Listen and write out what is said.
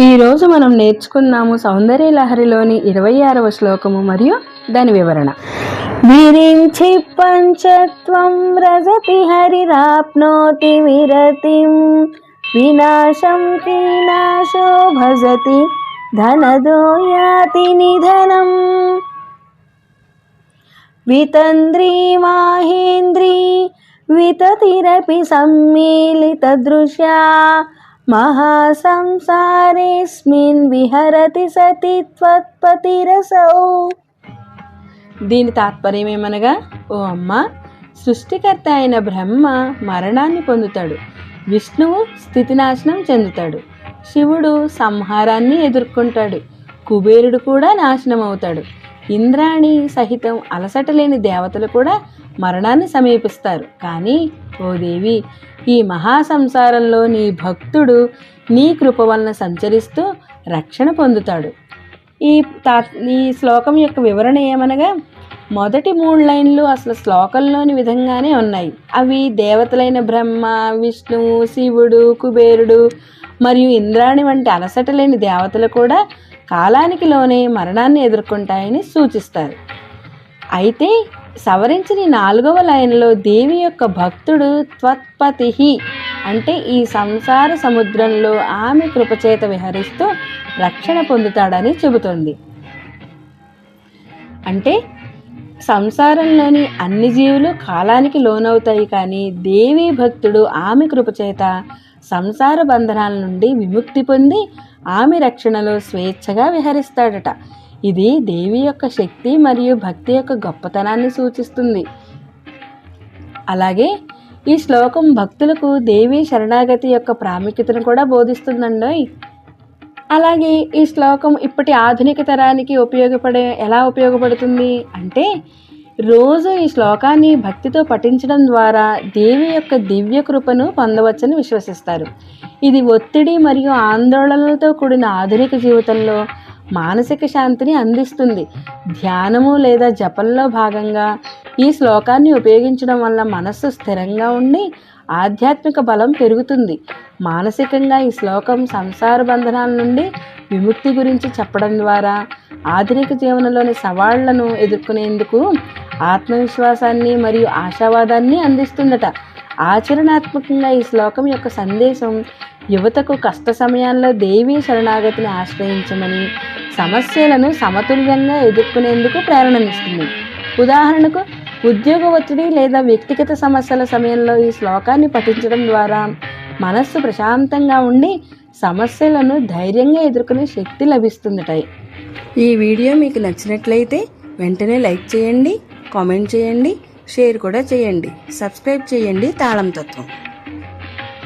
ఈరోజు మనం నేర్చుకున్నాము సౌందర్య లహరిలోని ఇరవై ఆరవ శ్లోకము మరియు దాని వివరణ. విరించి పంచత్వం రజతి హరిరాప్నోతి విరతిం. వినాశం కీనాశో భజతి ధనదో యాతి నిధనం. వితంద్రీ మాహేంద్రీ వితతిరపి సమ్మేళితదృశ్యా మహాసంసారేస్మిన్ విహరతి సతి త్వత్పతిరసౌ దీని తాత్పర్యమేమనగా ఓ అమ్మ సృష్టికర్త అయిన బ్రహ్మ మరణాన్ని పొందుతాడు. విష్ణువు స్థితినాశనం చెందుతాడు. శివుడు సంహారాన్ని ఎదుర్కొంటాడు. కుబేరుడు కూడా నాశనం అవుతాడు ఇంద్రాణి సహితం అలసట లేని దేవతలు కూడా మరణాన్ని సమీపిస్తారు. కానీ ఓ దేవి ఈ మహాసంసారంలో నీ భక్తుడు నీ కృప వలన సంచరిస్తూ రక్షణ పొందుతాడు. ఈ తా ఈ శ్లోకం యొక్క వివరణ ఏమనగా మొదటి మూడు లైన్లు అసలు శ్లోకంలోని విధంగానే ఉన్నాయి. అవి దేవతలైన బ్రహ్మ విష్ణువు శివుడు కుబేరుడు మరియు ఇంద్రాణి వంటి అలసట లేని దేవతలు కూడా కాలానికి లోనే మరణాన్ని ఎదుర్కొంటాయని సూచిస్తారు. అయితే సవరించిన నాలుగవ లైన్లో దేవి యొక్క భక్తుడు త్వత్పతిహి అంటే ఈ సంసార సముద్రంలో ఆమె కృపచేత విహరిస్తూ రక్షణ పొందుతాడని చెబుతుంది. అంటే సంసారంలోని అన్ని జీవులు కాలానికి లోనవుతాయి కానీ దేవి భక్తుడు ఆమె కృపచేత సంసార బంధనాల నుండి విముక్తి పొంది ఆమె రక్షణలో స్వేచ్ఛగా విహరిస్తాడట. ఇది దేవి యొక్క శక్తి మరియు భక్తి యొక్క గొప్పతనాన్ని సూచిస్తుంది. అలాగే ఈ శ్లోకం భక్తులకు దేవి శరణాగతి యొక్క ప్రాముఖ్యతను కూడా బోధిస్తుందండోయ్. అలాగే ఈ శ్లోకం ఇప్పటి ఆధునిక తరానికి ఉపయోగపడే ఎలా ఉపయోగపడుతుంది అంటే రోజు ఈ శ్లోకాన్ని భక్తితో పఠించడం ద్వారా దేవి యొక్క దివ్య కృపను పొందవచ్చని విశ్వసిస్తారు. ఇది ఒత్తిడి మరియు ఆందోళనలతో కూడిన ఆధునిక జీవితంలో మానసిక శాంతిని అందిస్తుంది. ధ్యానము లేదా జపంలో భాగంగా ఈ శ్లోకాన్ని ఉపయోగించడం వల్ల మనస్సు స్థిరంగా ఉండి ఆధ్యాత్మిక బలం పెరుగుతుంది. మానసికంగా ఈ శ్లోకం సంసార బంధనాల నుండి విముక్తి గురించి చెప్పడం ద్వారా ఆధునిక జీవనంలోని సవాళ్ళను ఎదుర్కొనేందుకు ఆత్మవిశ్వాసాన్ని మరియు ఆశావాదాన్ని అందిస్తుందట. ఆచరణాత్మకంగా ఈ శ్లోకం యొక్క సందేశం యువతకు కష్ట సమయాల్లో దేవీ శరణాగతిని ఆశ్రయించమని సమస్యలను సమతుల్యంగా ఎదుర్కొనేందుకు ప్రేరణనిస్తుంది. ఉదాహరణకు ఉద్యోగ ఒత్తిడి లేదా వ్యక్తిగత సమస్యల సమయంలో ఈ శ్లోకాన్ని పఠించడం ద్వారా మనస్సు ప్రశాంతంగా ఉండి సమస్యలను ధైర్యంగా ఎదుర్కొనే శక్తి లభిస్తుందట ఈ వీడియో మీకు నచ్చినట్లయితే వెంటనే లైక్ చేయండి కామెంట్ చేయండి షేర్ కూడా చేయండి. సబ్స్క్రైబ్ చేయండి. తాళం తత్వం.